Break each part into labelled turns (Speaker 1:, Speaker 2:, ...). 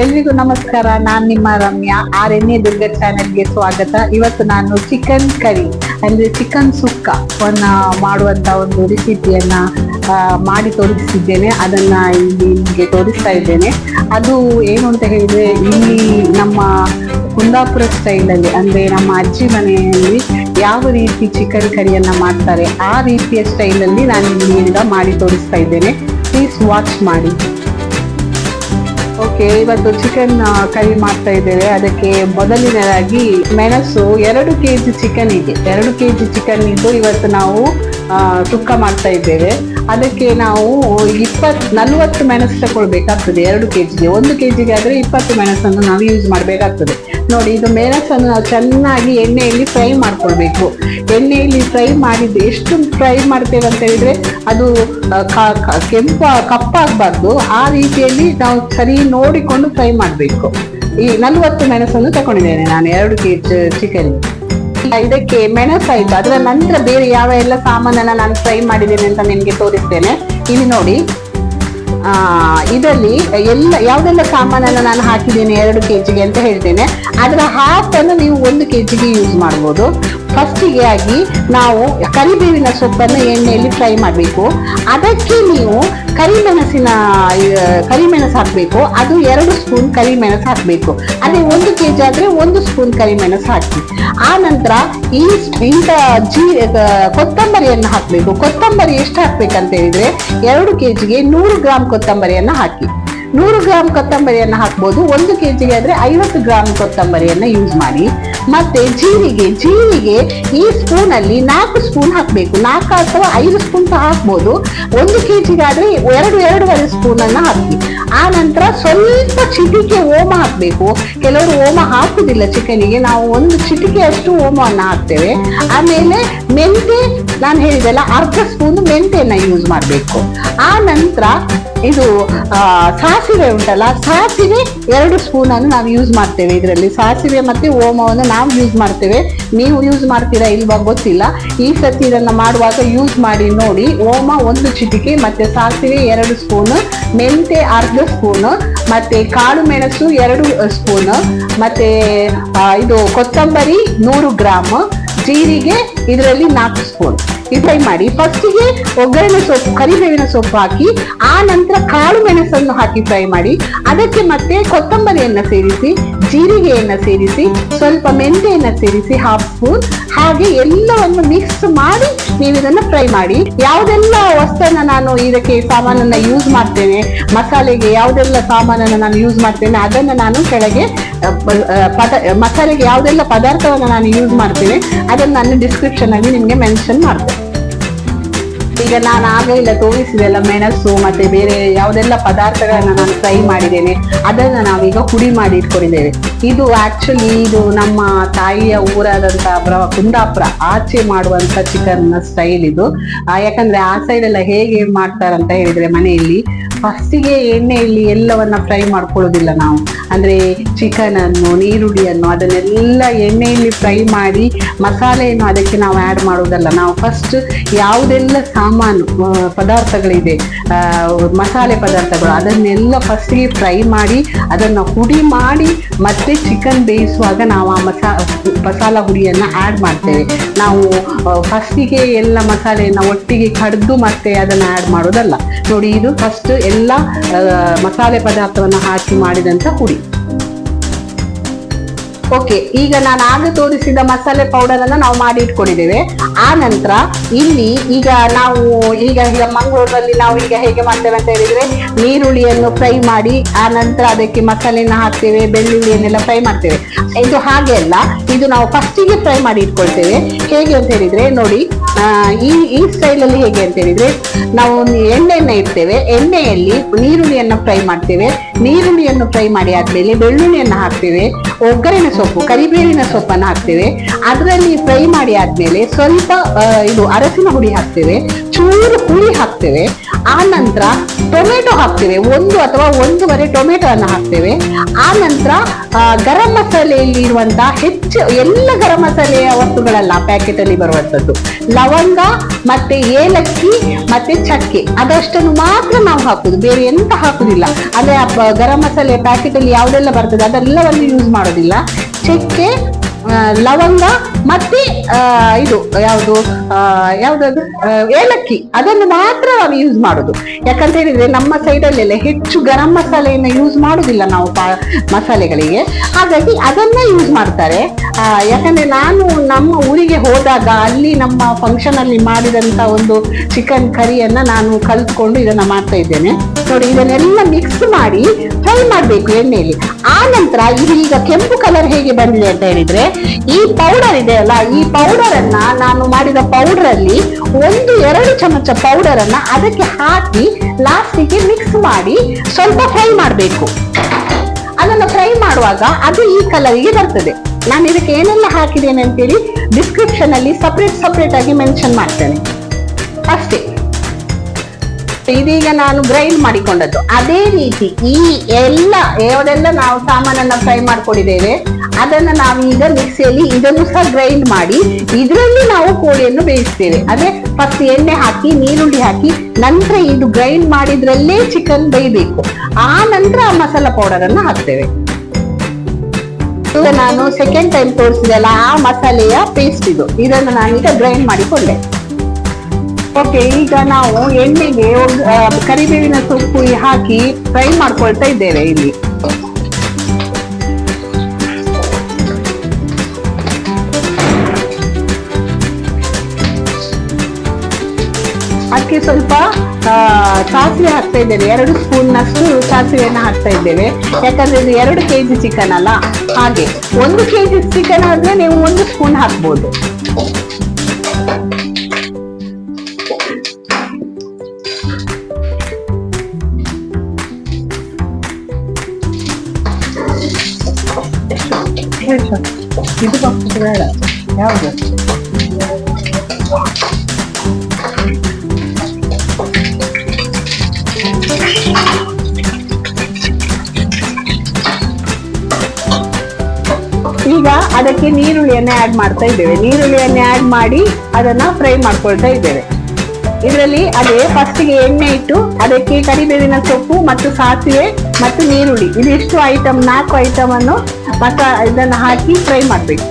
Speaker 1: ಎಲ್ರಿಗೂ ನಮಸ್ಕಾರ, ನಾನ್ ನಿಮ್ಮ Ramya. R N A Durga ಚಾನೆಲ್ಗೆ ಸ್ವಾಗತ. ಇವತ್ತು ನಾನು ಚಿಕನ್ ಕರಿ, ಅಂದ್ರೆ ಚಿಕನ್ ಸುಕ್ಕ ವನ್ನ ಮಾಡುವಂತ ಒಂದು ರೆಸಿಪಿಯನ್ನ ಮಾಡಿ ತೋರಿಸಿದ್ದೇನೆ. ಅದನ್ನ ಇಲ್ಲಿ ನಿಮಗೆ ತೋರಿಸ್ತಾ ಇದ್ದೇನೆ. ಅದು ಏನು ಅಂತ ಹೇಳಿದ್ರೆ, ಇಲ್ಲಿ ನಮ್ಮ ಕುಂದಾಪುರ ಸ್ಟೈಲಲ್ಲಿ, ಅಂದ್ರೆ ನಮ್ಮ ಅಜ್ಜಿ ಮನೆಯಲ್ಲಿ ಯಾವ ರೀತಿ ಚಿಕನ್ ಕರಿಯನ್ನ ಮಾಡ್ತಾರೆ, ಆ ರೀತಿಯ ಸ್ಟೈಲಲ್ಲಿ ನಾನು ಇಲ್ಲಿಂದ ಮಾಡಿ ತೋರಿಸ್ತಾ ಇದ್ದೇನೆ. ಪ್ಲೀಸ್ ವಾಚ್ ಮಾಡಿ. ಓಕೆ, ಇವತ್ತು ಚಿಕನ್ ಕರಿ ಮಾಡ್ತಾ ಇದ್ದೇವೆ. ಅದಕ್ಕೆ ಮೊದಲನೇದಾಗಿ ಮೆಣಸು ಎರಡು ಕೆ ಜಿ ಚಿಕನಿಗೆ ಎರಡು ಕೆ ಜಿ ಚಿಕನ್ ಇದ್ದು ಇವತ್ತು ನಾವು ತುಕ್ಕ ಮಾಡ್ತಾ ಇದ್ದೇವೆ. ಅದಕ್ಕೆ ನಾವು ಇಪ್ಪತ್ತು ನಲ್ವತ್ತು ಮೆಣಸು ತಗೊಳ್ಬೇಕಾಗ್ತದೆ ಎರಡು ಕೆ ಜಿಗೆ ಒಂದು ಕೆ ಜಿಗೆ ಆದರೆ ಇಪ್ಪತ್ತು ಮೆಣಸನ್ನು ನಾವು ಯೂಸ್ ಮಾಡಬೇಕಾಗ್ತದೆ. ನೋಡಿ, ಇದು ಮೆಣಸನ್ನು ನಾವು ಚೆನ್ನಾಗಿ ಎಣ್ಣೆಯಲ್ಲಿ ಫ್ರೈ ಮಾಡ್ಕೊಳ್ಬೇಕು. ಎಣ್ಣೆಯಲ್ಲಿ ಫ್ರೈ ಮಾಡಿದ್ದು ಎಷ್ಟು ಫ್ರೈ ಮಾಡ್ತೇವೆ ಅಂತ ಹೇಳಿದರೆ ಅದು ಕೆಂಪ ಕಪ್ಪಾಗಬಾರ್ದು ಆ ರೀತಿಯಲ್ಲಿ ನಾವು ಸರಿ ನೋಡಿಕೊಂಡು ಫ್ರೈ ಮಾಡಬೇಕು. ಈ ನಲ್ವತ್ತು ಮೆಣಸನ್ನು ತಗೊಂಡಿದ್ದೇನೆ ನಾನು, ಎರಡು ಕೆ ಜಿ ಚಿಕನ್ ಇದಕ್ಕೆ ಮೆಣಸಾಯಿತು ಅದರ ನಂತರ ಬೇರೆ ಯಾವ ಎಲ್ಲ ಸಾಮಾನನ್ನ ನಾನು ಫ್ರೈ ಮಾಡಿದ್ದೇನೆ ಅಂತ ನಿಮಗೆ ತೋರಿಸ್ತೇನೆ. ಇಲ್ಲಿ ನೋಡಿ. ಇದರಲ್ಲಿ ಎಲ್ಲ, ಯಾವುದೆಲ್ಲ ಸಾಮಾನನ್ನು ನಾನು ಹಾಕಿದ್ದೇನೆ ಎರಡು ಕೆಜಿಗೆ ಅಂತ ಹೇಳ್ತೇನೆ. ಅದರ ಹಾಫನ್ನು ನೀವು ಒಂದು ಕೆಜಿಗೆ ಯೂಸ್ ಮಾಡ್ಬೋದು. ಫಸ್ಟಿಗೆ ಆಗಿ ನಾವು ಕರಿಬೇವಿನ ಸೊಪ್ಪನ್ನು ಎಣ್ಣೆಯಲ್ಲಿ ಫ್ರೈ ಮಾಡಬೇಕು. ಅದಕ್ಕೆ ನೀವು ಕರಿಮೆಣಸಿನ ಕರಿಮೆಣಸು ಹಾಕಬೇಕು. ಅದು ಎರಡು ಸ್ಪೂನ್ ಕರಿಮೆಣಸು ಹಾಕಬೇಕು. ಅದೇ ಒಂದು ಕೆ ಜಿ ಆದರೆ ಒಂದು ಸ್ಪೂನ್ ಕರಿಮೆಣಸು ಹಾಕಿ ಆ ನಂತರ ಈ ಇಂಥ ಜೀ ಕೊತ್ತಂಬರಿಯನ್ನು ಹಾಕಬೇಕು. ಕೊತ್ತಂಬರಿ ಎಷ್ಟು ಹಾಕಬೇಕಂತ ಹೇಳಿದರೆ ಎರಡು ಕೆ ಜಿಗೆ ನೂರು ಗ್ರಾಮ್ ಕೊತ್ತಂಬರಿಯನ್ನು ಹಾಕಿ. ನೂರು ಗ್ರಾಮ್ ಕೊತ್ತಂಬರಿಯನ್ನು ಹಾಕ್ಬೋದು. ಒಂದು ಕೆ ಜಿಗೆ ಆದರೆ ಐವತ್ತು ಗ್ರಾಮ್ ಕೊತ್ತಂಬರಿಯನ್ನು ಯೂಸ್ ಮಾಡಿ. ಮತ್ತೆ ಜೀರಿಗೆ ಜೀರಿಗೆ ಈ ಸ್ಪೂನಲ್ಲಿ ನಾಲ್ಕು ಸ್ಪೂನ್ ಹಾಕಬೇಕು. ನಾಲ್ಕು ಅಥವಾ ಐದು ಸ್ಪೂನ್ ಸಹ ಹಾಕ್ಬೋದು. ಒಂದು ಕೆ ಜಿಗೆ ಆದರೆ ಎರಡು, ಎರಡೂವರೆ ಸ್ಪೂನನ್ನು ಹಾಕಿ. ಆ ನಂತರ ಸ್ವಲ್ಪ ಚಿಟಿಕೆ ಓಮ ಹಾಕಬೇಕು. ಕೆಲವರು ಓಮ ಹಾಕುವುದಿಲ್ಲ ಚಿಕನಿಗೆ. ನಾವು ಒಂದು ಚಿಟಿಕೆ ಅಷ್ಟು ಓಮವನ್ನು ಹಾಕ್ತೇವೆ. ಆಮೇಲೆ ಮೆಂತೆ, ನಾನು ಹೇಳಿದೆಲ್ಲ ಅರ್ಧ ಸ್ಪೂನ್ ಮೆಂತೆಯನ್ನ ಯೂಸ್ ಮಾಡಬೇಕು. ಆ ನಂತರ ಇದು ಸಾಸಿವೆ ಉಂಟಲ್ಲ, ಸಾಸಿವೆ ಎರಡು ಸ್ಪೂನನ್ನು ನಾವು ಯೂಸ್ ಮಾಡ್ತೇವೆ ಇದರಲ್ಲಿ. ಸಾಸಿವೆ ಮತ್ತು ಓಮವನ್ನು ನಾವು ಯೂಸ್ ಮಾಡ್ತೇವೆ. ನೀವು ಯೂಸ್ ಮಾಡ್ತೀರಾ ಇಲ್ವಾ ಗೊತ್ತಿಲ್ಲ. ಈ ಸತಿ ಇದನ್ನು ಮಾಡುವಾಗ ಯೂಸ್ ಮಾಡಿ ನೋಡಿ. ಓಮ ಒಂದು ಚಿಟಿಕೆ, ಮತ್ತು ಸಾಸಿವೆ ಎರಡು ಸ್ಪೂನ್, ಮೆಂತೆ ಅರ್ಧ ಸ್ಪೂನ್, ಮತ್ತು ಕಾಳು ಮೆಣಸು ಎರಡು ಸ್ಪೂನ್, ಮತ್ತು ಇದು ಕೊತ್ತಂಬರಿ ನೂರು ಗ್ರಾಮ್ ಜೀರಿಗೆ ಇದರಲ್ಲಿ ನಾಲ್ಕು ಸ್ಪೂನ್. ಫ್ರೈ ಮಾಡಿ. ಫಸ್ಟಿಗೆ ಒಗ್ಗರಣೆ ಸೊಪ್ಪು, ಕರಿಬೇವಿನ ಸೊಪ್ಪು ಹಾಕಿ, ಆ ನಂತರ ಕಾಳು ಮೆಣಸನ್ನು ಹಾಕಿ ಫ್ರೈ ಮಾಡಿ. ಅದಕ್ಕೆ ಮತ್ತೆ ಕೊತ್ತಂಬರಿಯನ್ನ ಸೇರಿಸಿ ಜೀರಿಗೆಯನ್ನ ಸೇರಿಸಿ, ಸ್ವಲ್ಪ ಮೆಂತೆಯನ್ನು ಸೇರಿಸಿ ಹಾಫ್ ಸ್ಪೂನ್ ಹಾಗೆ ಎಲ್ಲವನ್ನು ಮಿಕ್ಸ್ ಮಾಡಿ ನೀವು ಇದನ್ನ ಫ್ರೈ ಮಾಡಿ. ಯಾವುದೆಲ್ಲ ವಸ್ತುವನ್ನ ನಾನು ಇದಕ್ಕೆ ಸಾಮಾನನ್ನ ಯೂಸ್ ಮಾಡ್ತೇನೆ, ಮಸಾಲೆಗೆ ಯಾವುದೆಲ್ಲ ಸಾಮಾನನ್ನ ನಾನು ಯೂಸ್ ಮಾಡ್ತೇನೆ, ಅದನ್ನ ನಾನು ಕೆಳಗೆ ಪದ, ಮಸಾಲೆಗೆ ಯಾವುದೆಲ್ಲ ಪದಾರ್ಥವನ್ನ ನಾನು ಯೂಸ್ ಮಾಡ್ತೇನೆ, ಅದನ್ನ ನಾನು ಡಿಸ್ಕ್ರಿಪ್ಷನ್ ಅಲ್ಲಿ ನಿಮಗೆ ಮೆನ್ಷನ್ ಮಾಡ್ತೇನೆ. ಈಗ ನಾನು ಆಗಲಿಲ್ಲ ತೋರಿಸಿದೆಲ್ಲ ಮೆಣಸು ಮತ್ತೆ ಬೇರೆ ಯಾವುದೆಲ್ಲ ಪದಾರ್ಥಗಳನ್ನ ನಾನು ಫ್ರೈ ಮಾಡಿದ್ದೇನೆ, ಅದನ್ನ ನಾವೀಗ ಪುಡಿ ಮಾಡಿ ಇಟ್ಕೊಂಡಿದ್ದೇವೆ. ಇದು ಆಕ್ಚುಲಿ ಇದು ನಮ್ಮ ತಾಯಿಯ ಊರಾದಂತ ಕುಂದಾಪುರ ಆಚೆ ಮಾಡುವಂತ ಚಿಕನ್ ಸ್ಟೈಲ್ ಇದು. ಯಾಕಂದ್ರೆ ಆ ಸೈಡ್ ಎಲ್ಲ ಹೇಗೆ ಮಾಡ್ತಾರಂತ ಹೇಳಿದ್ರೆ ಮನೆಯಲ್ಲಿ ಫಸ್ಟಿಗೆ ಎಣ್ಣೆಯಲ್ಲಿ ಎಲ್ಲವನ್ನ ಫ್ರೈ ಮಾಡ್ಕೊಳ್ಳೋದಿಲ್ಲ ನಾವು. ಅಂದ್ರೆ ಚಿಕನ್ ಅನ್ನು ನೀರುಳ್ಳಿಯನ್ನು ಅದನ್ನೆಲ್ಲ ಎಣ್ಣೆಯಲ್ಲಿ ಫ್ರೈ ಮಾಡಿ ಮಸಾಲೆಯನ್ನು ಅದಕ್ಕೆ ನಾವು ಆ್ಯಡ್ ಮಾಡೋದಲ್ಲ. ನಾವು ಫಸ್ಟ್ ಯಾವುದೆಲ್ಲ ಸಾಮಾನು ಪದಾರ್ಥಗಳಿದೆ ಮಸಾಲೆ ಪದಾರ್ಥಗಳು, ಅದನ್ನೆಲ್ಲ ಫಸ್ಟಿಗೆ ಫ್ರೈ ಮಾಡಿ ಅದನ್ನು ಹುಡಿ ಮಾಡಿ ಮತ್ತೆ ಚಿಕನ್ ಬೇಯಿಸುವಾಗ ನಾವು ಆ ಮಸಾ, ಮಸಾಲ ಹುಡಿಯನ್ನು ಆ್ಯಡ್ ಮಾಡ್ತೇವೆ. ನಾವು ಫಸ್ಟಿಗೆ ಎಲ್ಲ ಮಸಾಲೆಯನ್ನು ಒಟ್ಟಿಗೆ ಕಡ್ದು ಮತ್ತೆ ಅದನ್ನು ಆ್ಯಡ್ ಮಾಡೋದಲ್ಲ. ನೋಡಿ, ಇದು ಫಸ್ಟ್ ಎಲ್ಲ ಮಸಾಲೆ ಪದಾರ್ಥವನ್ನು ಹಾಕಿ ಮಾಡಿದಂಥ ಹುಡಿ ಓಕೆ, ಈಗ ನಾನು ಆಗ ತೋರಿಸಿದ ಮಸಾಲೆ ಪೌಡರ್ ಅನ್ನ ನಾವು ಮಾಡಿ ಇಟ್ಕೊಂಡಿದ್ದೇವೆ. ಆ ನಂತರ ಇಲ್ಲಿ ಈಗ ನಾವು ಈಗ ಈಗ ಮಂಗಳೂರಲ್ಲಿ ನಾವು ಈಗ ಹೇಗೆ ಮಾಡ್ತೇವೆ ಅಂತ ಹೇಳಿದ್ರೆ ನೀರುಳ್ಳಿಯನ್ನು ಫ್ರೈ ಮಾಡಿ, ಆ ನಂತರ ಅದಕ್ಕೆ ಮಸಾಲೆನ ಹಾಕ್ತೇವೆ, ಬೆಳ್ಳುಳ್ಳಿಯನ್ನೆಲ್ಲ ಫ್ರೈ ಮಾಡ್ತೇವೆ. ಇದು ಹಾಗೆ ಅಲ್ಲ, ಇದು ನಾವು ಫಸ್ಟಿಗೆ ಫ್ರೈ ಮಾಡಿ ಇಟ್ಕೊಳ್ತೇವೆ. ಹೇಗೆ ಅಂತ ಹೇಳಿದ್ರೆ, ನೋಡಿ ಈ ಈ ಸ್ಟೈಲಲ್ಲಿ ಹೇಗೆ ಅಂತ ಹೇಳಿದ್ರೆ, ನಾವು ಎಣ್ಣೆಯನ್ನ ಇಡ್ತೇವೆ. ಎಣ್ಣೆಯಲ್ಲಿ ನೀರುಳ್ಳಿಯನ್ನು ಫ್ರೈ ಮಾಡ್ತೇವೆ. ನೀರುಳ್ಳಿಯನ್ನು ಫ್ರೈ ಮಾಡಿ ಆದ್ಮೇಲೆ ಬೆಳ್ಳುಳ್ಳಿಯನ್ನು ಹಾಕ್ತೇವೆ. ಒಗ್ಗರಣೆ ಸೊಪ್ಪು, ಕರಿಬೇವಿನ ಸೊಪ್ಪನ್ನು ಹಾಕ್ತೇವೆ. ಅದರಲ್ಲಿ ಫ್ರೈ ಮಾಡಿ ಆದ್ಮೇಲೆ ಸ್ವಲ್ಪ ಇದು ಅರಸಿನ ಹುಡಿ ಹಾಕ್ತೇವೆ. ಚೂರು ಹುಳಿ ಹಾಕ್ತೇವೆ. ಆ ನಂತರ ಟೊಮೆಟೊ ಹಾಕ್ತೇವೆ. ಒಂದು ಅಥವಾ ಒಂದೂವರೆ ಟೊಮೆಟೊ ಅನ್ನು ಹಾಕ್ತೇವೆ ಆ ನಂತರ ಗರಂ ಮಸಾಲೆಯಲ್ಲಿ ಇರುವಂತಹ ಹೆಚ್ಚು ಎಲ್ಲ ಗರಂ ಮಸಾಲೆಯ ವಸ್ತುಗಳಲ್ಲ ಪ್ಯಾಕೆಟ್ ಅಲ್ಲಿ ಬರುವಂತದ್ದು ಲವಂಗ ಮತ್ತೆ ಏಲಕ್ಕಿ ಮತ್ತೆ ಚಕ್ಕೆ, ಅದಷ್ಟನ್ನು ಮಾತ್ರ ನಾವು ಹಾಕುದು ಬೇರೆ ಎಂತ ಹಾಕುದಿಲ್ಲ ಅಂದ್ರೆ ಗರಂ ಮಸಾಲೆ ಪ್ಯಾಕೆಟ್ ಅಲ್ಲಿ ಯಾವುದೆಲ್ಲ ಬರ್ತದೆ ಅದೆಲ್ಲವನ್ನು ಯೂಸ್ ಮಾಡೋದಿಲ್ಲ ಚಕ್ಕೆ ಲವಂಗ ಮತ್ತೆ ಇದು ಯಾವುದು ಯಾವ್ದದು ಆ, ಏಲಕ್ಕಿ. ಅದನ್ನು ಮಾತ್ರ ನಾವು ಯೂಸ್ ಮಾಡುದು. ಯಾಕಂತ ಹೇಳಿದ್ರೆ ನಮ್ಮ ಸೈಡಲ್ಲೆಲ್ಲ ಹೆಚ್ಚು ಗರಂ ಮಸಾಲೆಯನ್ನು ಯೂಸ್ ಮಾಡುದಿಲ್ಲ ನಾವು ಮಸಾಲೆಗಳಿಗೆ. ಹಾಗಾಗಿ ಅದನ್ನ ಯೂಸ್ ಮಾಡ್ತಾರೆ. ಯಾಕಂದ್ರೆ ನಾನು ನಮ್ಮ ಊರಿಗೆ ಹೋದಾಗ ಅಲ್ಲಿ ನಮ್ಮ ಫಂಕ್ಷನ್ ಅಲ್ಲಿ ಮಾಡಿದಂತ ಒಂದು ಚಿಕನ್ ಕರಿಯನ್ನ ನಾನು ಕಲ್ತ್ಕೊಂಡು ಇದನ್ನ ಮಾಡ್ತಾ ಇದ್ದೇನೆ. ನೋಡಿ ಇದನ್ನೆಲ್ಲ ಮಿಕ್ಸ್ ಮಾಡಿ ಫ್ರೈ ಮಾಡಬೇಕು ಎಣ್ಣೆಯಲ್ಲಿ. ಆ ನಂತರ ಇದು ಈಗ ಕೆಂಪು ಕಲರ್ ಹೇಗೆ ಬಂದಿದೆ ಅಂತ ಹೇಳಿದ್ರೆ, ಈ ಪೌಡರ್ ಇದೆ ಅಲ್ಲ, ಈ ಪೌಡರ್ ಅನ್ನ ನಾನು ಮಾಡಿದ ಪೌಡರ್ ಅಲ್ಲಿ ಒಂದು ಎರಡು ಚಮಚ ಪೌಡರ್ ಅನ್ನ ಅದಕ್ಕೆ ಹಾಕಿ ಲಾಸ್ಟಿಗೆ ಮಿಕ್ಸ್ ಮಾಡಿ ಸ್ವಲ್ಪ ಫ್ರೈ ಮಾಡಬೇಕು. ಅದನ್ನು ಫ್ರೈ ಮಾಡುವಾಗ ಅದು ಈ ಕಲರಿಗೆ ಬರ್ತದೆ. ನಾನು ಇದಕ್ಕೆ ಏನೆಲ್ಲ ಹಾಕಿದ್ದೇನೆ ಅಂತೇಳಿ ಡಿಸ್ಕ್ರಿಪ್ಷನ್ ಅಲ್ಲಿ ಸಪ್ರೇಟ್ ಸಪ್ರೇಟ್ ಆಗಿ ಮೆನ್ಷನ್ ಮಾಡ್ತೇನೆ. ಅಷ್ಟೇ. ಇದೀಗ ನಾನು ಗ್ರೈಂಡ್ ಮಾಡಿಕೊಂಡದ್ದು. ಅದೇ ರೀತಿ ಈ ಎಲ್ಲ ಯಾವುದೆಲ್ಲ ನಾವು ಸಾಮಾನನ್ನ ಫ್ರೈ ಮಾಡ್ಕೊಂಡಿದ್ದೇವೆ. ಅದನ್ನ ನಾವು ಈಗ ಮಿಕ್ಸಿಯಲ್ಲಿ ಇದನ್ನು ಸಹ ಗ್ರೈಂಡ್ ಮಾಡಿ, ಇದರಲ್ಲಿ ನಾವು ಕೋಳಿಯನ್ನು ಬೇಯಿಸ್ತೇವೆ. ಅದೇ ಫಸ್ಟ್ ಎಣ್ಣೆ ಹಾಕಿ, ನೀರುಳ್ಳಿ ಹಾಕಿ, ನಂತರ ಇದು ಗ್ರೈಂಡ್ ಮಾಡಿದ್ರಲ್ಲೇ ಚಿಕನ್ ಬೇಯಬೇಕು. ಆ ನಂತರ ಮಸಾಲ ಪೌಡರ್ ಅನ್ನು ಹಾಕ್ತೇವೆ. ನಾನು ಸೆಕೆಂಡ್ ಟೈಮ್ ತೋರಿಸಿದೆಲ್ಲ ಆ ಮಸಾಲೆಯ ಪೇಸ್ಟ್ ಇದು. ಇದನ್ನು ನಾನೀಗ ಗ್ರೈಂಡ್ ಮಾಡಿಕೊಂಡೆ. ಓಕೆ, ಈಗ ನಾವು ಎಣ್ಣೆಗೆ ಕರಿಬೇವಿನ ಸೊಪ್ಪು ಹಾಕಿ ಫ್ರೈ ಮಾಡ್ಕೊಳ್ತಾ ಇದ್ದೇವೆ ಇಲ್ಲಿ. ಅದಕ್ಕೆ ಸ್ವಲ್ಪ ಸಾಸಿವೆ ಹಾಕ್ತಾ ಇದ್ದೇವೆ. ಎರಡು ಸ್ಪೂನ್ ನಷ್ಟು ಸಾಸಿವೆಯನ್ನ ಹಾಕ್ತಾ ಇದ್ದೇವೆ. ಯಾಕಂದ್ರೆ ಇದು ಎರಡು ಕೆಜಿ ಚಿಕನ್ ಅಲ್ಲ. ಹಾಗೆ, ಒಂದು ಕೆ ಜಿ ಚಿಕನ್ ಆದ್ರೆ ನೀವು ಒಂದು ಸ್ಪೂನ್ ಹಾಕ್ಬೋದು. ಯಾವುದು ಈಗ ಅದಕ್ಕೆ ನೀರುಳ್ಳಿಯನ್ನೇ ಆಡ್ ಮಾಡ್ತಾ ಇದ್ದೇವೆ. ನೀರುಳ್ಳಿಯನ್ನೇ ಆಡ್ ಮಾಡಿ ಅದನ್ನ ಫ್ರೈ ಮಾಡ್ಕೊಳ್ತಾ ಇದ್ದೇವೆ. ಇದರಲ್ಲಿ ಅದೇ ಫಸ್ಟಿಗೆ ಎಣ್ಣೆ ಇಟ್ಟು ಅದಕ್ಕೆ ಕರಿಬೇವಿನ ಸೊಪ್ಪು ಮತ್ತು ಸಾಸಿವೆ ಮತ್ತು ನೀರುಳ್ಳಿ. ಇದಿಷ್ಟು ಐಟಮ್ ನಾಲ್ಕು ಐಟಮ್ ಅನ್ನು ಮಸ ಇದನ್ನು ಹಾಕಿ ಫ್ರೈ ಮಾಡಬೇಕು.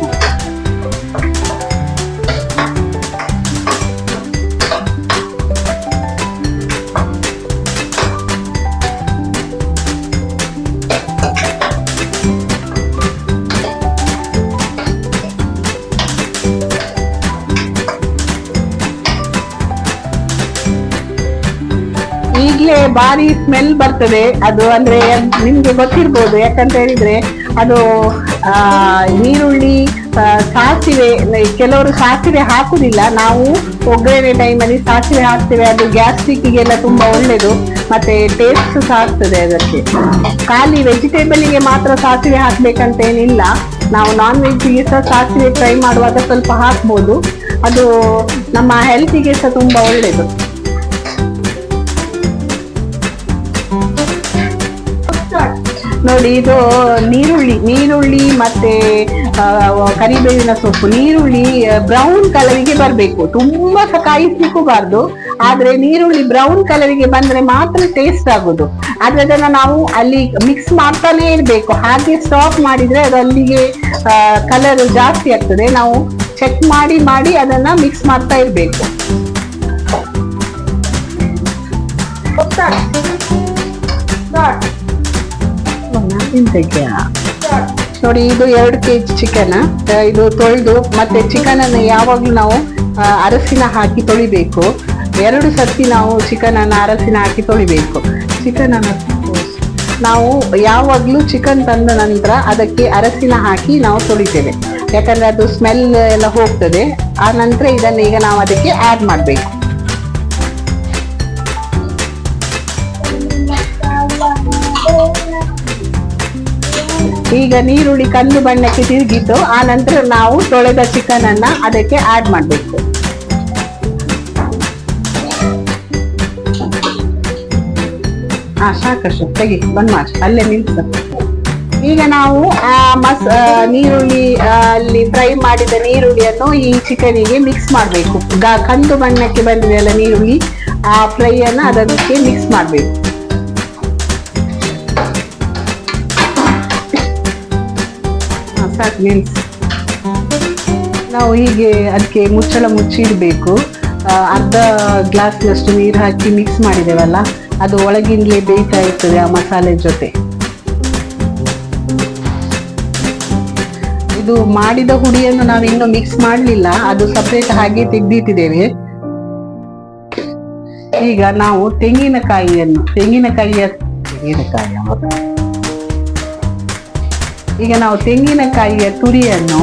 Speaker 1: ಭಾರಿ ಸ್ಮೆಲ್ ಬರ್ತದೆ. ಅದು ಅಂದ್ರೆ ನಿಮ್ಗೆ ಗೊತ್ತಿರ್ಬೋದು, ಯಾಕಂತ ಹೇಳಿದ್ರೆ ಅದು, ಆ ನೀರುಳ್ಳಿ ಸಾಸಿವೆ ಕೆಲವರು ಸಾಸಿವೆ ಹಾಕುದಿಲ್ಲ. ನಾವು ಒಗ್ಗರಣೆ ಟೈಮಲ್ಲಿ ಸಾಸಿವೆ ಹಾಕ್ತೇವೆ. ಅದು ಗ್ಯಾಸ್ಟ್ರಿಕ್ಗೆಲ್ಲ ತುಂಬಾ ಒಳ್ಳೇದು. ಮತ್ತೆ ಟೇಸ್ಟ್ ಸಹ ಆಗ್ತದೆ ಅದಕ್ಕೆ. ಖಾಲಿ ವೆಜಿಟೇಬಲ್ಗೆ ಮಾತ್ರ ಸಾಸಿವೆ ಹಾಕ್ಬೇಕಂತ ಏನಿಲ್ಲ ನಾವು ನಾನ್ ವೆಜ್ಗೆ ಸಹ ಸಾಸಿವೆ ಟ್ರೈ ಮಾಡುವಾಗ ಸ್ವಲ್ಪ ಹಾಕ್ಬೋದು. ಅದು ನಮ್ಮ ಹೆಲ್ತಿಗೆ ಸಹ ತುಂಬಾ ಒಳ್ಳೇದು. ನೋಡಿ, ಇದು ನೀರುಳ್ಳಿ ನೀರುಳ್ಳಿ ಮತ್ತೆ ಕರಿಬೇವಿನ ಸೊಪ್ಪು. ನೀರುಳ್ಳಿ ಬ್ರೌನ್ ಕಲರಿಗೆ ಬರಬೇಕು. ತುಂಬಾ ಕಾಯಿಸ್ಲಿಕ್ಕೂಬಾರ್ದು ಆದ್ರೆ ನೀರುಳ್ಳಿ ಬ್ರೌನ್ ಕಲರಿಗೆ ಬಂದ್ರೆ ಮಾತ್ರ ಟೇಸ್ಟ್ ಆಗುದು. ಆದ್ರೆ ಅದನ್ನ ನಾವು ಅಲ್ಲಿ ಮಿಕ್ಸ್ ಮಾಡ್ತಾನೆ ಇರ್ಬೇಕು. ಹಾಗೆ ಸ್ಟಾಪ್ ಮಾಡಿದ್ರೆ ಅದು ಅಲ್ಲಿಗೆ ಕಲರ್ ಜಾಸ್ತಿ ಆಗ್ತದೆ. ನಾವು ಚೆಕ್ ಮಾಡಿ ಮಾಡಿ ಅದನ್ನ ಮಿಕ್ಸ್ ಮಾಡ್ತಾ ಇರ್ಬೇಕು. ನೋಡಿ, ಇದು ಎರಡು ಕೆ ಜಿ ಚಿಕನ್ ಇದು ತೊಳೆದು, ಮತ್ತೆ ಚಿಕನ್ ಅನ್ನು ಯಾವಾಗ್ಲೂ ನಾವು ಅರಸಿನ ಹಾಕಿ ತೊಳಿಬೇಕು. ಎರಡು ಸರ್ತಿ ನಾವು ಚಿಕನ್ ಅನ್ನು ಅರಸಿನ ಹಾಕಿ ತೊಳಿಬೇಕು. ಚಿಕನ್ ನಾವು ಯಾವಾಗಲೂ ಚಿಕನ್ ತಂದ ನಂತರ ಅದಕ್ಕೆ ಅರಸಿನ ಹಾಕಿ ನಾವು ತೊಳಿತೇವೆ. ಯಾಕಂದ್ರೆ ಅದು ಸ್ಮೆಲ್ ಎಲ್ಲ ಹೋಗ್ತದೆ. ಆ ನಂತರ ಇದನ್ನ ಈಗ ನಾವು ಅದಕ್ಕೆ ಆಡ್ ಮಾಡ್ಬೇಕು. ಈಗ ನೀರುಳ್ಳಿ ಕಂದು ಬಣ್ಣಕ್ಕೆ ತಿರುಗಿದ್ದು, ಆ ನಂತರ ನಾವು ತೊಳೆದ ಚಿಕನ್ ಅನ್ನ ಅದಕ್ಕೆ ಆಡ್ ಮಾಡಬೇಕು. ಹಾ ಸಾಕಷ್ಟು ತೆಗಿ, ಬಂದ್ ಮಾಡಿ ಅಲ್ಲೇ ನಿಲ್ಸ ಈಗ ನಾವು, ಆ, ಮಸ್ ನೀರುಳ್ಳಿ ಅಲ್ಲಿ ಫ್ರೈ ಮಾಡಿದ ನೀರುಳ್ಳಿಯನ್ನು ಈ ಚಿಕನಿಗೆ ಮಿಕ್ಸ್ ಮಾಡಬೇಕು. ಕಂದು ಬಣ್ಣಕ್ಕೆ ಬಂದಿದೆ ಅಲ್ಲ ನೀರುಳ್ಳಿ, ಆ ಫ್ರೈಯನ್ನು ಅದಕ್ಕೆ ಮಿಕ್ಸ್ ಮಾಡಬೇಕು. ಸಾಕು ನಿಲ್ಸಿ ನಾವು ಹೀಗೆ ಅದಕ್ಕೆ ಮುಚ್ಚಳ ಮುಚ್ಚಿಡಬೇಕು. ಅರ್ಧ ಗ್ಲಾಸ್ನಷ್ಟು ನೀರು ಹಾಕಿ ಮಿಕ್ಸ್ ಮಾಡಿದ್ದೇವಲ್ಲ ಅದು ಒಳಗಿಂದಲೇ ಬೇಯ್ತಾ ಇರ್ತದೆ ಆ ಮಸಾಲೆ ಜೊತೆ. ಇದು ಮಾಡಿದ ಹುಡಿಯನ್ನು ನಾವು ಇನ್ನೂ ಮಿಕ್ಸ್ ಮಾಡಲಿಲ್ಲ, ಅದು ಸಪ್ರೇಟ್ ಹಾಗೆ ತೆಗೆದಿಟ್ಟಿದ್ದೇವೆ. ಈಗ ನಾವು ತೆಂಗಿನಕಾಯಿಯನ್ನು, ತೆಂಗಿನಕಾಯಿಯ ತೆಂಗಿನಕಾಯಿ. ಈಗ ನಾವು ತೆಂಗಿನಕಾಯಿಯ ತುರಿಯನ್ನು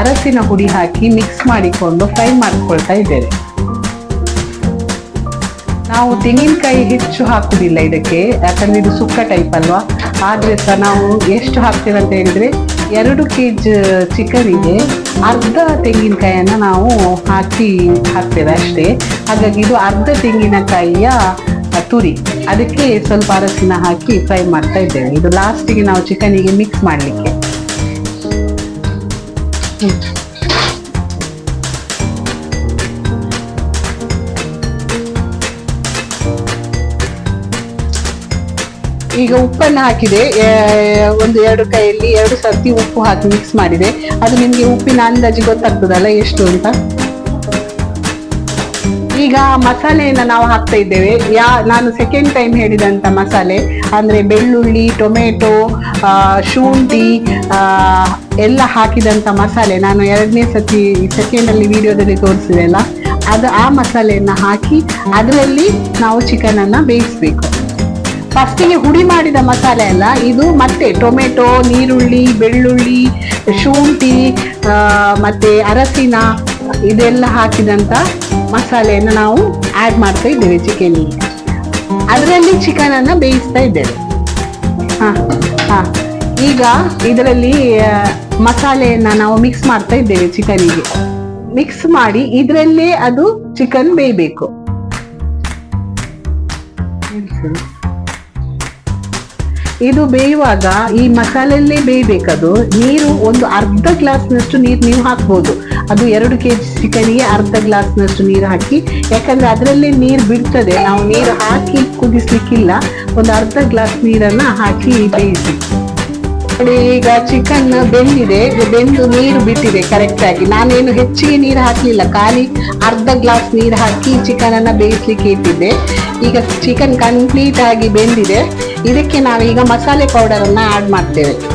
Speaker 1: ಅರಸಿನ ಹುಡಿ ಹಾಕಿ ಮಿಕ್ಸ್ ಮಾಡಿಕೊಂಡು ಫ್ರೈ ಮಾಡಿಕೊಳ್ತಾ ಇದ್ದೇವೆ. ನಾವು ತೆಂಗಿನಕಾಯಿ ಹೆಚ್ಚು ಹಾಕುವುದಿಲ್ಲ ಇದಕ್ಕೆ, ಯಾಕಂದ್ರೆ ಇದು ಸುಕ್ಕ ಟೈಪ್ ಅಲ್ವಾ? ಆದರೆ ಸಹ ನಾವು ಎಷ್ಟು ಹಾಕ್ತೇವೆ ಅಂತ ಹೇಳಿದ್ರೆ, ಎರಡು ಕೆ ಜಿ ಚಿಕನಿಗೆ ಅರ್ಧ ತೆಂಗಿನಕಾಯಿಯನ್ನು ನಾವು ಹಾಕಿ ಹಾಕ್ತೇವೆ ಅಷ್ಟೇ. ಹಾಗಾಗಿ ಇದು ಅರ್ಧ ತೆಂಗಿನಕಾಯಿಯ ತುರಿ ಅದಕ್ಕೆ ಸ್ವಲ್ಪ ಅರಸಿನ ಹಾಕಿ ಫ್ರೈ ಮಾಡ್ತಾ ಇದ್ದೇವೆ. ಇದು ಲಾಸ್ಟಿಗೆ ನಾವು ಚಿಕನಿಗೆ ಮಿಕ್ಸ್ ಮಾಡಲಿಕ್ಕೆ. ಈಗ ಉಪ್ಪನ್ನು ಹಾಕಿದೆ. ಒಂದು ಎರಡು ಕೈಯಲ್ಲಿ ಎರಡು ಸರ್ತಿ ಉಪ್ಪು ಹಾಕಿ ಮಿಕ್ಸ್ ಮಾಡಿದೆ. ಅದು ನಿಮಗೆ ಉಪ್ಪಿನ ಅಂದಾಜು ಗೊತ್ತಾಗ್ತದಲ್ಲ ಎಷ್ಟು ಅಂತ? ಈಗ ಮಸಾಲೆಯನ್ನು ನಾವು ಹಾಕ್ತಾ ಇದ್ದೇವೆ. ಯಾ, ನಾನು ಸೆಕೆಂಡ್ ಟೈಮ್ ಹೇಳಿದಂಥ ಮಸಾಲೆ, ಅಂದರೆ ಬೆಳ್ಳುಳ್ಳಿ, ಟೊಮೆಟೊ ಶುಂಠಿ ಎಲ್ಲ ಹಾಕಿದಂಥ ಮಸಾಲೆ ನಾನು ಎರಡನೇ ಸತಿ ಸೆಕೆಂಡಲ್ಲಿ ವಿಡಿಯೋದಲ್ಲಿ ತೋರಿಸಿದೆ ಅಲ್ಲ ಅದು ಆ ಮಸಾಲೆಯನ್ನು ಹಾಕಿ ಅದರಲ್ಲಿ ನಾವು ಚಿಕನನ್ನು ಬೇಯಿಸಬೇಕು. ಫಸ್ಟಿಗೆ ಹುಡಿ ಮಾಡಿದ ಮಸಾಲೆ ಅಲ್ಲ, ಇದು ಮತ್ತೆ ಟೊಮೆಟೊ, ನೀರುಳ್ಳಿ, ಬೆಳ್ಳುಳ್ಳಿ, ಶುಂಠಿ ಮತ್ತೆ ಅರಸಿನ ಇದೆಲ್ಲ ಹಾಕಿದಂತ ಮಸಾಲೆಯನ್ನು ನಾವು ಆಡ್ ಮಾಡ್ತಾ ಇದ್ದೇವೆ ಚಿಕನ್ ಅದರಲ್ಲಿ ಚಿಕನ್ ಅನ್ನ ಬೇಯಿಸ್ತಾ ಇದ್ದೇವೆ. ಹಾ ಹಾ. ಈಗ ಇದರಲ್ಲಿ ಮಸಾಲೆಯನ್ನ ನಾವು ಮಿಕ್ಸ್ ಮಾಡ್ತಾ ಇದ್ದೇವೆ ಚಿಕನಿಗೆ ಮಿಕ್ಸ್ ಮಾಡಿ ಇದರಲ್ಲೇ ಅದು ಚಿಕನ್ ಬೇಯಬೇಕು. ಇದು ಬೇಯುವಾಗ ಈ ಮಸಾಲೆಯಲ್ಲೇ ಬೇಯಬೇಕದು. ನೀರು ಒಂದು ಅರ್ಧ ಗ್ಲಾಸ್ನಷ್ಟು ನೀರು ನೀವು ಹಾಕ್ಬೋದು. ಅದು ಎರಡು ಕೆ ಜಿ ಚಿಕನ್ಗೆ ಅರ್ಧ ಗ್ಲಾಸ್ನಷ್ಟು ನೀರು ಹಾಕಿ. ಯಾಕಂದ್ರೆ ಅದರಲ್ಲೇ ನೀರು ಬಿಡ್ತದೆ. ನಾವು ನೀರು ಹಾಕಿ ಕುದಿಸ್ಲಿಕ್ಕಿಲ್ಲ. ಒಂದು ಅರ್ಧ ಗ್ಲಾಸ್ ನೀರನ್ನ ಹಾಕಿ ಬೇಯಿಸಿ. ಈಗ ಚಿಕನ್ ಬೆಂದಿದೆ. ಬೆಂದು ನೀರು ಬಿಟ್ಟಿದೆ ಕರೆಕ್ಟಾಗಿ ನಾನೇನು ಹೆಚ್ಚಿಗೆ ನೀರು ಹಾಕಲಿಲ್ಲ. ಖಾಲಿ ಅರ್ಧ ಗ್ಲಾಸ್ ನೀರು ಹಾಕಿ ಚಿಕನ್ ಅನ್ನ ಬೇಯಿಸ್ಲಿಕ್ಕೆ ಇಟ್ಟಿದ್ದೆ. ಈಗ ಚಿಕನ್ ಕಂಪ್ಲೀಟ್ ಆಗಿ ಬೆಂದಿದೆ. ಇದಕ್ಕೆ ನಾವೀಗ ಮಸಾಲೆ ಪೌಡರ್ ಆ್ಯಡ್ ಮಾಡ್ತೇವೆ.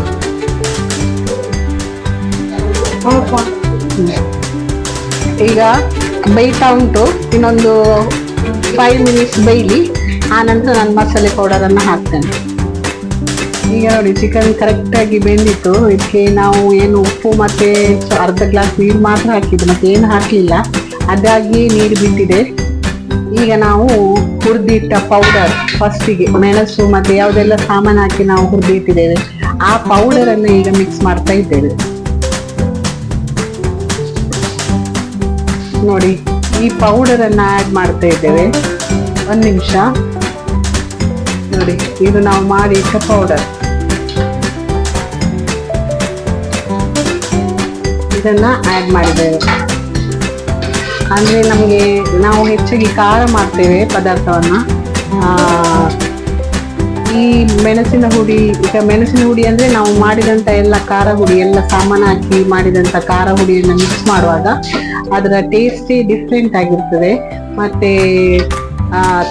Speaker 1: ಈಗ ಬೇಯ್ತಾ ಉಂಟು, ಇನ್ನೊಂದು ಫೈವ್ ಮಿನಿಟ್ಸ್ ಬೇಯಲಿ ಆನಂತರ ನಂತರ ನಾನು ಮಸಾಲೆ ಪೌಡರನ್ನು ಹಾಕ್ತೇನೆ. ಈಗ ನೋಡಿ ಚಿಕನ್ ಕರೆಕ್ಟಾಗಿ ಬೆಂದಿತ್ತು. ಇದಕ್ಕೆ ನಾವು ಏನು ಉಪ್ಪು ಮತ್ತು ಅರ್ಧ ಗ್ಲಾಸ್ ನೀರು ಮಾತ್ರ ಹಾಕಿದ್ದು, ಮತ್ತೆ ಏನು ಹಾಕಲಿಲ್ಲ. ಅದಾಗಿ ನೀರು ಬಿಟ್ಟಿದೆ ಈಗ ನಾವು ಹುರಿದಿಟ್ಟ ಪೌಡರ್ ಫಸ್ಟಿಗೆ ಮೆಣಸು ಮತ್ತು ಯಾವುದೆಲ್ಲ ಸಾಮಾನು ಹಾಕಿ ನಾವು ಹುರಿದಿಟ್ಟಿದ್ದೇವೆ ಆ ಪೌಡರನ್ನು ಈಗ ಮಿಕ್ಸ್ ಮಾಡ್ತಾ ಇದ್ದೇವೆ. ನೋಡಿ, ಈ ಪೌಡರನ್ನು ಆ್ಯಡ್ ಮಾಡ್ತಾ ಇದ್ದೇವೆ. ಒಂದು ನಿಮಿಷ. ನೋಡಿ, ಇದು ನಾವು ಮಾಡಿ ಇಟ್ಟ ಪೌಡರ್ ಇದನ್ನ ಆ್ಯಡ್ ಮಾಡಿದ್ದೇವೆ. ಅಂದರೆ ನಮಗೆ ನಾವು ಹೆಚ್ಚಾಗಿ ಖಾರ ಮಾಡ್ತೇವೆ ಪದಾರ್ಥವನ್ನು. ಈ ಮೆಣಸಿನ ಹುಡಿ, ಈಗ ಮೆಣಸಿನ ಹುಡಿ ಅಂದರೆ ನಾವು ಮಾಡಿದಂಥ ಎಲ್ಲ ಖಾರ ಹುಡಿ, ಎಲ್ಲ ಸಾಮಾನು ಹಾಕಿ ಮಾಡಿದಂಥ ಖಾರ ಹುಡಿಯನ್ನು ಮಿಕ್ಸ್ ಮಾಡುವಾಗ ಅದರ ಟೇಸ್ಟಿ ಡಿಫ್ರೆಂಟ್ ಆಗಿರ್ತದೆ. ಮತ್ತೆ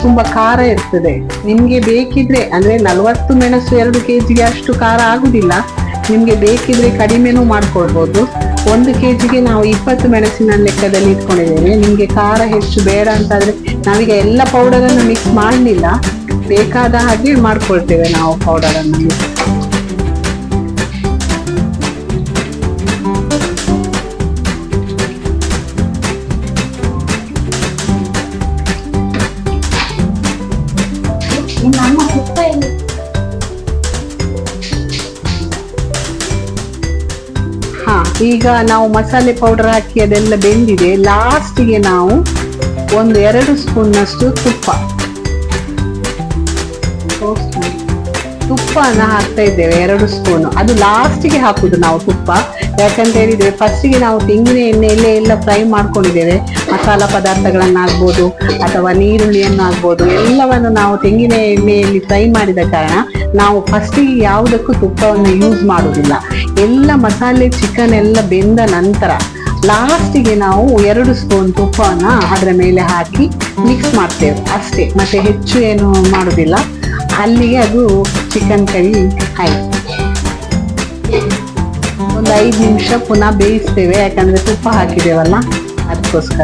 Speaker 1: ತುಂಬಾ ಖಾರ ಇರ್ತದೆ. ನಿಮ್ಗೆ ಬೇಕಿದ್ರೆ, ಅಂದ್ರೆ ನಲವತ್ತು ಮೆಣಸು ಎರಡು ಕೆಜಿಗೆ ಅಷ್ಟು ಖಾರ ಆಗುದಿಲ್ಲ. ನಿಮ್ಗೆ ಬೇಕಿದ್ರೆ ಕಡಿಮೆನೂ ಮಾಡ್ಕೊಳ್ಬಹುದು ಒಂದು ಕೆಜಿಗೆ ನಾವು ಇಪ್ಪತ್ತು ಮೆಣಸಿನ ಲೆಕ್ಕದಲ್ಲಿ ಇಟ್ಕೊಂಡಿದ್ದೇವೆ. ನಿಮ್ಗೆ ಖಾರ ಹೆಚ್ಚು ಬೇಡ ಅಂತಾದ್ರೆ ನಾವೀಗ ಎಲ್ಲ ಪೌಡರ್ ಅನ್ನು ಮಿಕ್ಸ್ ಮಾಡಲಿಲ್ಲ. ಬೇಕಾದ ಹಾಗೆ ಮಾಡ್ಕೊಳ್ತೇವೆ ನಾವು ಪೌಡರ್ ಅನ್ನು. ಈಗ ನಾವು ಮಸಾಲೆ ಪೌಡರ್ ಹಾಕಿ ಅದೆಲ್ಲ ಬೆಂದಿದೆ. ಲಾಸ್ಟಿಗೆ ನಾವು ಒಂದು ಎರಡು ಸ್ಪೂನ್ನಷ್ಟು ತುಪ್ಪ. ತುಪ್ಪನ ಹಾಕ್ತಾ ಇದ್ದೇವೆ, ಎರಡು ಸ್ಪೂನ್. ಅದು ಲಾಸ್ಟಿಗೆ ಹಾಕುದು ನಾವು ತುಪ್ಪ. ಯಾಕಂತ ಹೇಳಿದ್ರೆ ಫಸ್ಟಿಗೆ ನಾವು ತೆಂಗಿನ ಎಣ್ಣೆಯಲ್ಲೇ ಎಲ್ಲ ಫ್ರೈ ಮಾಡ್ಕೊಂಡಿದ್ದೇವೆ. ಮಸಾಲ ಪದಾರ್ಥಗಳನ್ನಾಗ್ಬೋದು ಅಥವಾ ನೀರುಳ್ಳಿಯನ್ನು ಆಗ್ಬೋದು, ಎಲ್ಲವನ್ನು ನಾವು ತೆಂಗಿನ ಎಣ್ಣೆಯಲ್ಲಿ ಫ್ರೈ ಮಾಡಿದ ಕಾರಣ ನಾವು ಫಸ್ಟಿಗೆ ಯಾವುದಕ್ಕೂ ತುಪ್ಪವನ್ನು ಯೂಸ್ ಮಾಡುವುದಿಲ್ಲ. ಎಲ್ಲ ಮಸಾಲೆ ಚಿಕನ್ ಎಲ್ಲ ಬೆಂದ ನಂತರ ಲಾಸ್ಟಿಗೆ ನಾವು ಎರಡು ಸ್ಪೂನ್ ತುಪ್ಪವನ್ನ ಅದರ ಮೇಲೆ ಹಾಕಿ ಮಿಕ್ಸ್ ಮಾಡ್ತೇವೆ. ಅಷ್ಟೇ, ಮತ್ತೆ ಹೆಚ್ಚು ಏನು ಮಾಡೋದಿಲ್ಲ. ಅಲ್ಲಿಗೆ ಅದು ಚಿಕನ್ ಕರಿ ಆಯ್ತು. ಒಂದು ಐದು ನಿಮಿಷ ಪುನಃ ಬೇಯಿಸ್ತೇವೆ, ಯಾಕಂದ್ರೆ ತುಪ್ಪ ಹಾಕಿದ್ದೇವಲ್ಲ, ಅದಕ್ಕೋಸ್ಕರ.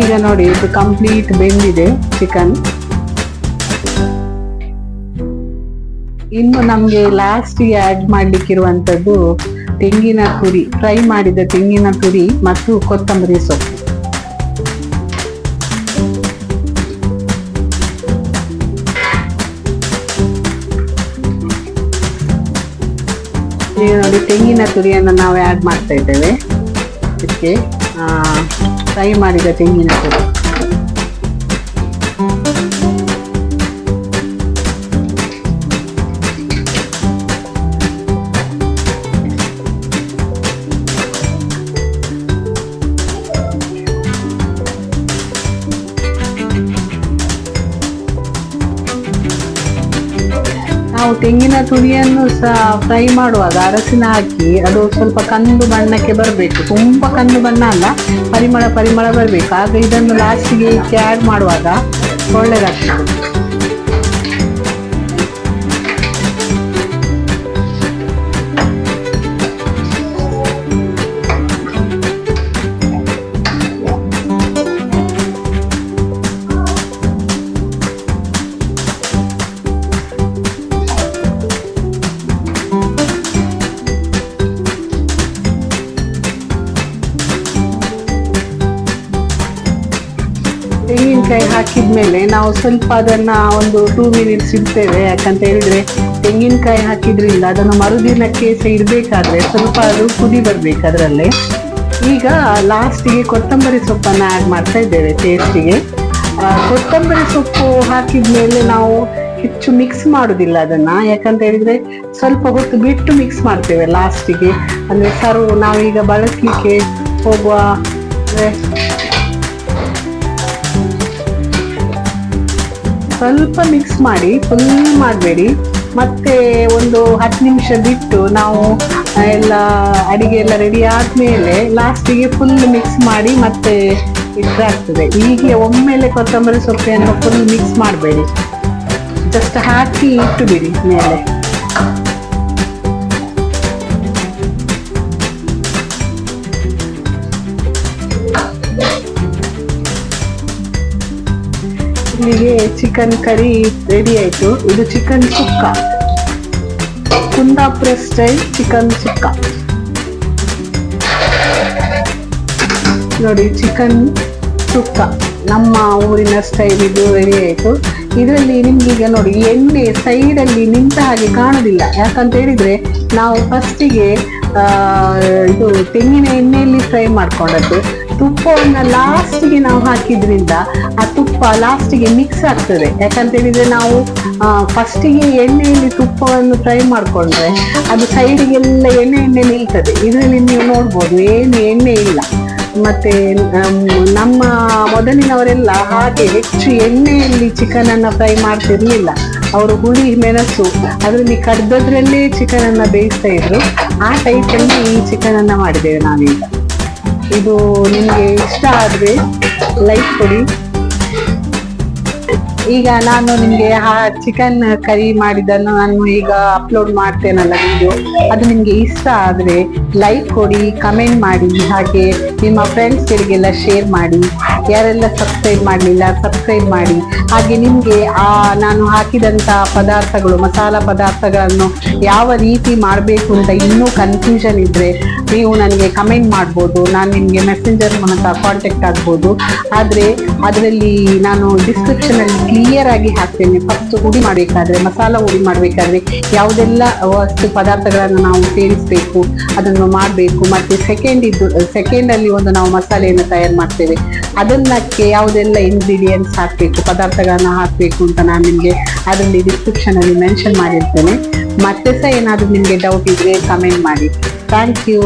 Speaker 1: ಈಗ ನೋಡಿ, ಇದು ಕಂಪ್ಲೀಟ್ ಬೆಂದಿದೆ ಚಿಕನ್ ಇನ್ನು ನಮ್ಗೆ ಲಾಸ್ಟಿಗೆ ಆಡ್ ಮಾಡ್ಲಿಕ್ಕಿರುವಂತದ್ದು ತೆಂಗಿನ ತುರಿ ಫ್ರೈ ಮಾಡಿದ ತೆಂಗಿನ ತುರಿ ಮತ್ತು ಕೊತ್ತಂಬರಿ ಸೊಪ್ಪು. ತೆಂಗಿನ ತುರಿಯನ್ನು ನಾವು ಆ್ಯಡ್ ಮಾಡ್ತಾ ಇದ್ದೇವೆ. ಇದಕ್ಕೆ ಫ್ರೈ ಮಾಡಿದ ತೆಂಗಿನ ತುರಿ. ತೆಂಗಿನ ತುರಿಯನ್ನು ಸಹ ಫ್ರೈ ಮಾಡುವಾಗ ಅರಸಿನ ಹಾಕಿ ಅದು ಸ್ವಲ್ಪ ಕಂದು ಬಣ್ಣಕ್ಕೆ ಬರಬೇಕು. ತುಂಬ ಕಂದು ಬಣ್ಣ ಅಲ್ಲ, ಪರಿಮಳ ಪರಿಮಳ ಬರಬೇಕು. ಆಗ ಇದನ್ನು ಲಾಸ್ಟಿಗೆ ಇದಕ್ಕೆ ಆ್ಯಡ್ ಮಾಡುವಾಗ ಒಳ್ಳೆದಾಗ್ತದೆ. ಹಾಕಿದ್ಮೇಲೆ ನಾವು ಸ್ವಲ್ಪ ಅದನ್ನು ಒಂದು ಟೂ ಮಿನಿಟ್ಸ್ ಇಡ್ತೇವೆ. ಯಾಕಂತ ಹೇಳಿದ್ರೆ ತೆಂಗಿನಕಾಯಿ ಹಾಕಿದ್ರಿಂದ ಅದನ್ನು ಮರುದಿನಕ್ಕೆ ಸಹ ಇಡಬೇಕಾದ್ರೆ ಸ್ವಲ್ಪ ಅದು ಕುದಿ ಬರ್ಬೇಕು ಅದರಲ್ಲೇ. ಈಗ ಲಾಸ್ಟಿಗೆ ಕೊತ್ತಂಬರಿ ಸೊಪ್ಪನ್ನು ಆ್ಯಡ್ ಮಾಡ್ತಾ ಇದ್ದೇವೆ ಟೇಸ್ಟಿಗೆ ಕೊತ್ತಂಬರಿ ಸೊಪ್ಪು ಹಾಕಿದ್ಮೇಲೆ ನಾವು ಹೆಚ್ಚು ಮಿಕ್ಸ್ ಮಾಡೋದಿಲ್ಲ ಅದನ್ನು. ಯಾಕಂತ ಹೇಳಿದ್ರೆ ಸ್ವಲ್ಪ ಹೊತ್ತು ಬಿಟ್ಟು ಮಿಕ್ಸ್ ಮಾಡ್ತೇವೆ ಲಾಸ್ಟಿಗೆ ಅಂದರೆ ಸರ್ವ್ ನಾವೀಗ ಬಳಸಲಿಕ್ಕೆ ಹೋಗುವ ಸ್ವಲ್ಪ ಮಿಕ್ಸ್ ಮಾಡಿ ಫುಲ್ ಮಾಡಬೇಡಿ. ಮತ್ತೆ ಒಂದು ಹತ್ತು ನಿಮಿಷ ಬಿಟ್ಟು ನಾವು ಎಲ್ಲ ಅಡಿಗೆ ಎಲ್ಲ ರೆಡಿ ಆದ್ಮೇಲೆ ಲಾಸ್ಟಿಗೆ ಫುಲ್ ಮಿಕ್ಸ್ ಮಾಡಿ ಮತ್ತೆ ಇದಾಗ್ತದೆ ಹೀಗೆ ಒಮ್ಮೆಲೆ ಕೊತ್ತಂಬರಿ ಸೊಪ್ಪೆಯನ್ನು ಫುಲ್ ಮಿಕ್ಸ್ ಮಾಡಬೇಡಿ. ಜಸ್ಟ್ ಹಾಕಿ ಇಟ್ಟು ಬಿಡಿ ಮೇಲೆ. ಇಲ್ಲಿಗೆ ಚಿಕನ್ ಕರಿ ರೆಡಿ ಆಯ್ತು. ಇದು chicken sukka. Kundapura style chicken sukka. ನೋಡಿ ಚಿಕನ್ ಸುಕ್ಕ. ನಮ್ಮ ಊರಿನ ಸ್ಟೈಲ್ ಇದು ರೆಡಿ ಆಯ್ತು. ಇದರಲ್ಲಿ ನಿಮ್ಗೆ ಈಗ ನೋಡಿ, ಎಣ್ಣೆ ಸೈಡ್ ಅಲ್ಲಿ ನಿಂತ ಹಾಗೆ ಕಾಣೋದಿಲ್ಲ. ಯಾಕಂತ ಹೇಳಿದ್ರೆ, ನಾವು ಫಸ್ಟಿಗೆ ಇದು ತೆಂಗಿನ ಎಣ್ಣೆಯಲ್ಲಿ ಫ್ರೈ ಮಾಡ್ಕೊಂಡದ್ದು. ತುಪ್ಪವನ್ನ ಲಾಸ್ಟಿಗೆ ನಾವು ಹಾಕಿದ್ರಿಂದ ಆ ತುಪ್ಪ ಲಾಸ್ಟಿಗೆ ಮಿಕ್ಸ್ ಆಗ್ತದೆ. ಯಾಕಂತ ಹೇಳಿದ್ರೆ ನಾವು ಫಸ್ಟಿಗೆ ಎಣ್ಣೆಯಲ್ಲಿ ತುಪ್ಪವನ್ನು ಫ್ರೈ ಮಾಡ್ಕೊಂಡ್ರೆ ಅದು ಸೈಡಿಗೆಲ್ಲ ಎಣ್ಣೆ ಎಣ್ಣೆ ನಿಲ್ತದೆ. ಇದರಲ್ಲಿ ನೀವು ನೋಡ್ಬೋದು, ಏನು ಎಣ್ಣೆ ಇಲ್ಲ. ಮತ್ತೆ ನಮ್ಮ ಮೊದಲಿನವರೆಲ್ಲ ಹಾಗೆ ಹೆಚ್ಚು ಎಣ್ಣೆಯಲ್ಲಿ ಚಿಕನ್ ಅನ್ನ ಫ್ರೈ ಮಾಡ್ತಿರ್ಲಿಲ್ಲ. ಅವರು ಹುಳಿ, ಮೆಣಸು, ಅದರಲ್ಲಿ ಕಡ್ದದ್ರಲ್ಲೇ ಚಿಕನ್ ಅನ್ನ ಬೇಯಿಸ್ತಾ ಇದ್ರು. ಆ ಟೈಪಲ್ಲಿ ಈ ಚಿಕನ್ ಅನ್ನ ಮಾಡಿದ್ದೇವೆ ನಾವೀಗ. ಇದು ನಿಮಗೆ ಇಷ್ಟ ಆದರೆ ಲೈಕ್ ಕೊಡಿ. ಈಗ ನಾನು ನಿಮಗೆ ಆ ಚಿಕನ್ ಕರಿ ಮಾಡಿದ್ದನ್ನು ನಾನು ಈಗ ಅಪ್ಲೋಡ್ ಮಾಡ್ತೇನಲ್ಲ ವಿಡಿಯೋ ಅದು ನಿಮಗೆ ಇಷ್ಟ ಆದರೆ ಲೈಕ್ ಕೊಡಿ ಕಮೆಂಟ್ ಮಾಡಿ, ಹಾಗೆ ನಿಮ್ಮ ಫ್ರೆಂಡ್ಸ್ಗಳಿಗೆಲ್ಲ ಶೇರ್ ಮಾಡಿ, ಯಾರೆಲ್ಲ ಸಬ್ಸ್ಕ್ರೈಬ್ ಮಾಡಲಿಲ್ಲ ಸಬ್ಸ್ಕ್ರೈಬ್ ಮಾಡಿ. ಹಾಗೆ ನಿಮಗೆ ಆ, ನಾನು ಹಾಕಿದಂಥ ಪದಾರ್ಥಗಳು, ಮಸಾಲ ಪದಾರ್ಥಗಳನ್ನು ಯಾವ ರೀತಿ ಮಾಡಬೇಕು ಅಂತ ಇನ್ನೂ ಕನ್ಫ್ಯೂಷನ್ ಇದ್ದರೆ ನೀವು ನನಗೆ ಕಮೆಂಟ್ ಮಾಡ್ಬೋದು. ನಾನು ನಿಮಗೆ ಮೆಸೆಂಜರ್ ಮೂಲಕ ಕಾಂಟ್ಯಾಕ್ಟ್ ಆಗ್ಬೋದು. ಆದರೆ ಅದರಲ್ಲಿ ನಾನು ಡಿಸ್ಕ್ರಿಪ್ಷನಲ್ಲಿ ಕ್ಲಿಯರ್ ಆಗಿ ಹಾಕ್ತೇನೆ. ಫಸ್ಟ್ ಹುಡಿ ಮಾಡಬೇಕಾದ್ರೆ, ಮಸಾಲ ಹುಡಿ ಮಾಡಬೇಕಾದ್ರೆ ಯಾವುದೆಲ್ಲ ವಸ್ತು ಪದಾರ್ಥಗಳನ್ನು ನಾವು ಸೇರಿಸಬೇಕು ಅದನ್ನು ಮಾಡಬೇಕು. ಮತ್ತು ಸೆಕೆಂಡ್ ಇದ್ದು ಸೆಕೆಂಡಲ್ಲಿ ಅಲ್ಲಿ ಒಂದು ನಾವು ಮಸಾಲೆಯನ್ನು ತಯಾರು ಮಾಡ್ತೇವೆ. ಅದನ್ನಕ್ಕೆ ಯಾವುದೆಲ್ಲ ಇಂಗ್ರೀಡಿಯೆಂಟ್ಸ್ ಹಾಕಬೇಕು, ಪದಾರ್ಥಗಳನ್ನ ಹಾಕಬೇಕು ಅಂತ ನಾನು ನಿಮಗೆ ಅದರಲ್ಲಿ ಡಿಸ್ಕ್ರಿಪ್ಷನಲ್ಲಿ ಮೆನ್ಷನ್ ಮಾಡಿರ್ತೇನೆ. ಮತ್ತೆ ಸಹ ಏನಾದರೂ ನಿಮಗೆ ಡೌಟ್ ಇದ್ರೆ ಕಮೆಂಟ್ ಮಾಡಿ. Thank you